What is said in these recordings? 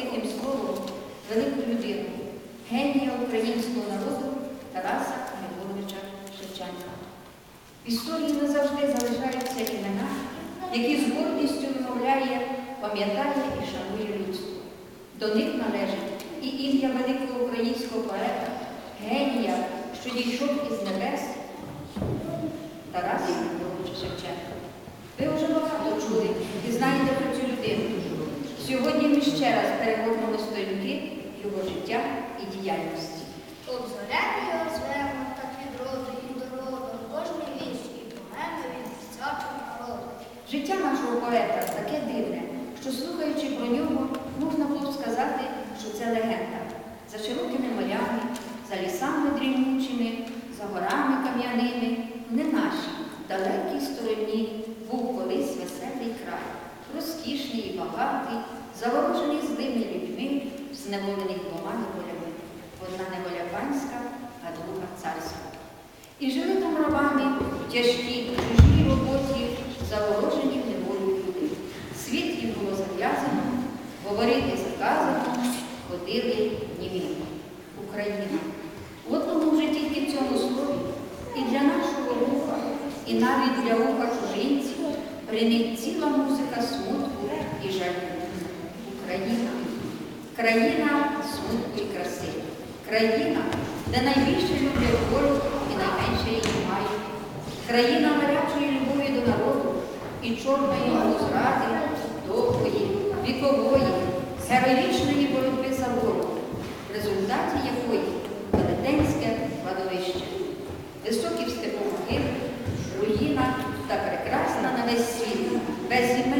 тихим словом велику людину, генія українського народу Тараса Григоровича Шевченка. В історії не завжди залишаються імена, які з гордістю вимовляє, пам'ятає і шанує людство. До них належить і ім'я великого українського поета, генія, що дійшов із небес Тараса Григоровича Шевченка. Ви вже багато чули і знаєте про цю людину. Сьогодні ми ще раз перегорнемо сторінки його життя і діяльності. Обзоряти його звемо, так від роду і до роду, кожний віч і помена від всякого народу. Життя нашого поета таке дивне, що слухаючи про нього, можна було б сказати, що це легенда. За широкими морями, за лісами дрімучими, за горами кам'яними, не нашій, далекій стороні був колись веселий край, розкішний і багатий, заворожений злими людьми, зневолених двома неволями. Одна неволя панська, а друга царська. І жили там рабами в тяжкій чужій роботі, заворожені неволю люди. Світ їм було зав'язано, говорити заказано, ходили німі. Україна. От тому вже тільки в цьому слові і для нашого уха, і навіть для уха чужинців принить ціла музика смутку і жалю. Україна. Країна смутку і краси. Країна, де найбільше люблять волю і найменше її мають. Країна гарячої любові до народу і чорної зради, довгої, вікової, героїчної боротьби за волю, в результаті якої велетенське кладовище, високі в степу руїна та прекрасна на весь світ, безіменна, невідомо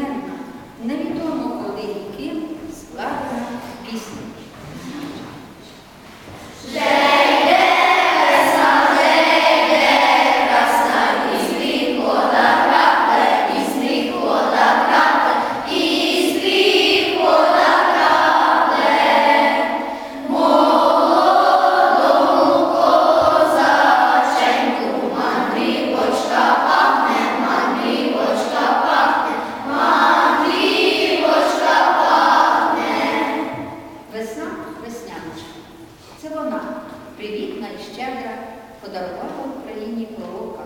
подарувала Україні пророка.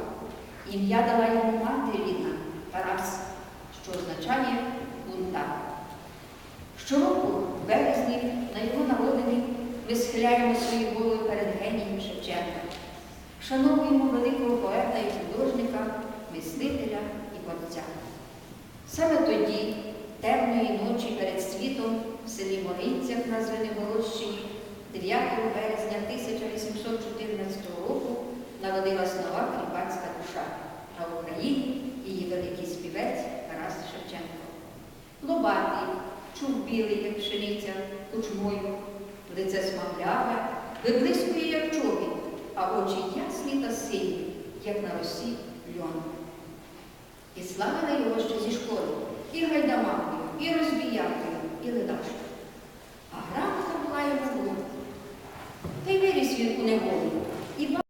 Ім'я дала йому мати рідна Тарас, що означає бунтар. Щороку, в березні, на його народині ми схиляємо свої голови перед генієм Шевченка. Шановуємо великого поета і художника, мислителя і борця. Саме тоді, темної ночі перед світом, в селі Моринцях на Звенигородщині, сумувати, чуб білий, як пшениця, кучмою, лице смагляве, виблискує, як чобіт, а очі ясні та сині, як на росі льон. І славили його ще зі школи, і гайдамакою, і розбіякою, і ледакою.